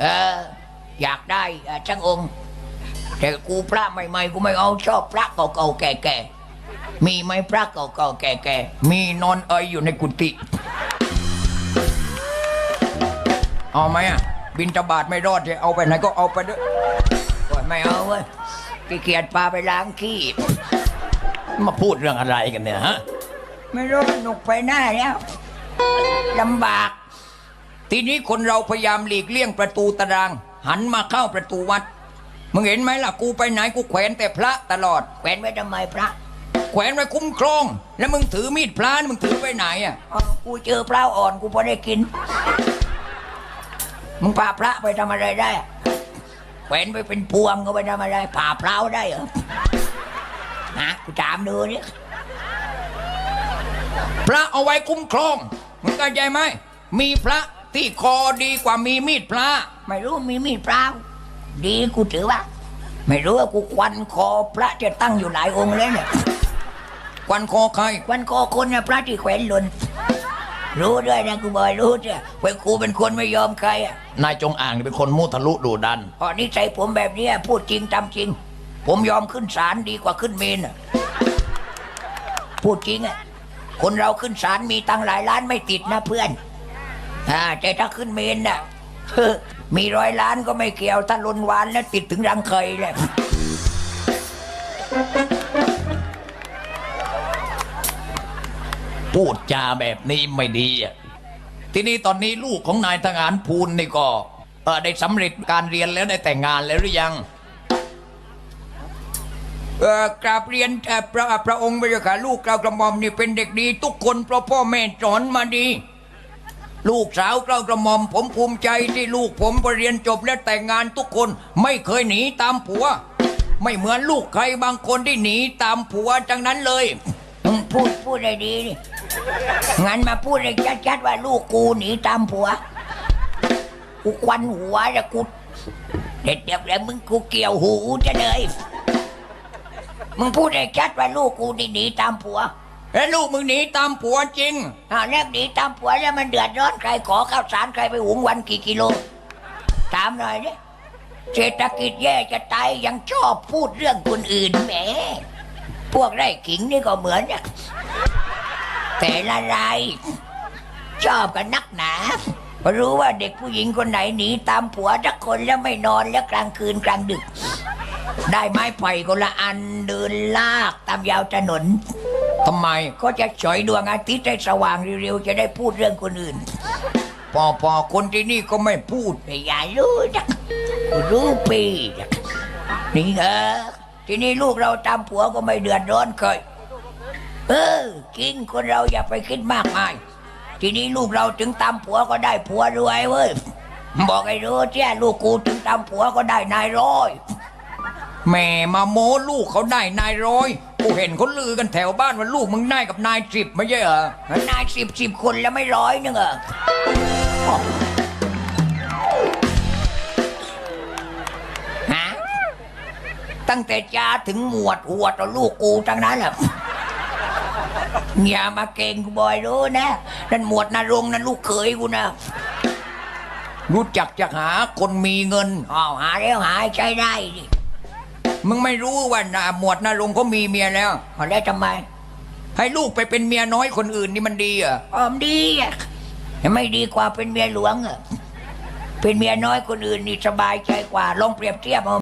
เออ อยากได้เอ่อช่างองค์ แต่กูพระใหม่ๆกูไม่เอาชอบพระเก่าๆแก่ๆมีไหมพระเก่าๆแก่ๆมีนอนเอยอยู่ในกุฏิเอาไหมอะบินตบาทไม่รอดจะเอาไปไหนก็เอาไปด้วยโอ้ยไม่เอาเว้ยขี้เกียจพาไปล้างขี้มาพูดเรื่องอะไรกันเนี่ยฮะ ไม่รู้หนุกไปหน้าแล้วลำบาก ทีนี้คนเราพยายามหลีกเลี่ยงประตูตาราง หันมาเข้าประตูวัด มึงเห็นไหมล่ะกูไปไหนกูแขวนแต่พระตลอด แขวนไว้ทำไมพระ แขวนไว้คุ้มครอง แล้วมึงถือมีดพระนี่มึงถือไว้ไหนอะกูเจอพระอ่อนกูพอได้กิน มึงพาพระไปทำอะไรได้อะแขวนไปเป็นพวงก็ไปทำอะไรผ่าพร้าวได้เหรอฮะกูถามดูนี่พระเอาไว้คุ้มครองมึงเข้าใจไหมมีพระ ที่คอดีกว่ามีมีดพระไม่รู้มีมีดพระดีกูถือว่า ไม่รู้ว่ากูควันคอพระจะตั้งอยู่หลายองค์เลยเนี่ยควันคอใครควันคอคนเนี่ยพระที่แขวนหล่นรู้ด้วยนะกูบอยรู้จ้ะว่ากูเป็นคนไม่ยอมใครอะนายจงอ่างนี่เป็นคนมุทะลุดูดันพอนิสัยผมแบบเนี้ยพูดจริงทำจริง ผมยอมขึ้นศาลดีกว่าขึ้นเมนอะพูดจริงอะคนเราขึ้นศาลมีตังค์หลายล้านไม่ติดนะเพื่อน อ่าแต่ถ้าขึ้นเมนน่ะมีร้อยล้านก็ไม่เกี่ยวถ้าลนวานแล้วติดถึงรังเคยเลยพูดจาแบบนี้ไม่ดีอะทีนี้ตอนนี้ลูกของนายทหารภูลนี่ก็เอ่อได้สำเร็จการเรียนแล้วได้แต่งงานแล้วหรือยัง เออกราบเรียนเอ่อพระพระองค์พระเจ้าค่ะลูกเรากระหม่อมนี่เป็นเด็กดี ทุกคนเพราะพ่อแม่สอนมาดี ลูกสาวเกล้ากระหม่อม ผมภูมิใจที่ลูกผมไปเรียนจบและแต่งงานทุกคนไม่เคยหนีตามผัว ไม่เหมือนลูกใครบางคนที่หนีตามผัวจังนั้นเลยพูดพูดได้ดีดิงั้นมาพูดให้ชัดๆว่าลูกกูหนีตามผัว กูควันหัวจะกูเด็ดเดียวแล้วมึงกูเกี่ยวหูจะเลย มึงพูดให้ชัดว่าลูกกูหนีตามผัว แล้วลูกมึงหนีตามผัวจริง อ้าวแล้วหนีตามผัวแล้วมันเดือดร้อนใครขอข้าวสารใครไปหุงวันกี่กิโล ถามหน่อยดิเศรษฐกิจแย่จะตายยังชอบพูดเรื่องคนอื่นแหม พวกไร่ขิงนี่ก็เหมือนเนี่ยแต่ละรายชอบกันนักหนาเพราะรู้ว่าเด็กผู้หญิงคนไหนหนีตามผัวสักคนแล้วไม่นอนแล้วกลางคืนกลางดึก ได้ไม้ไผ่คนละอันเดินลากตามยาวถนน ทำไมก็จะฉอยดวงอาทิตย์ให้สว่างเร็วๆจะได้พูดเรื่องคนอื่น พอพอคนที่นี่ก็ไม่พูดไม่อยากรู้นะรู้ปีนะนี่เออทีนี้ลูกเราตามผัวก็ไม่เดือดร้อนเคยเออกินคนเราอย่าไปคิดมากมาย ทีนี้ลูกเราถึงตามผัวก็ได้ผัวรวยเว้ยบอกไอ้รู้เจ้าลูกกูถึงตามผัวก็ได้นายร้อยแม่มาโม้ลูกเขาได้นายร้อย กูเห็นเขาลือกันแถวบ้านว่าลูกมึงได้กับนายสิบไม่ใช่เหรอนายสิบสิบคนแล้วไม่ร้อยนึงเหรอฮะตั้งแต่จ้าถึงหมวดหัวต่อลูกกูทั้งนั้นแหละอย่ามาเก่งกูบอยรู้นะนั่นหมวดนรงค์นั่นลูกเขยกูนะ รู้จักจะหาคนมีเงินอ้าวหาแล้วหาให้ใช้ได้ดิ มึงไม่รู้ว่านาหมวดนารงค์เขามีเมียแล้วเอาแล้วทำไม ให้ลูกไปเป็นเมียน้อยคนอื่นนี่มันดีเหรอะอ๋อมดีอะไม่ดีกว่าเป็นเมียหลวงอะเป็นเมียน้อยคนอื่นนี่สบายใจกว่าลองเปรียบเทียบเอา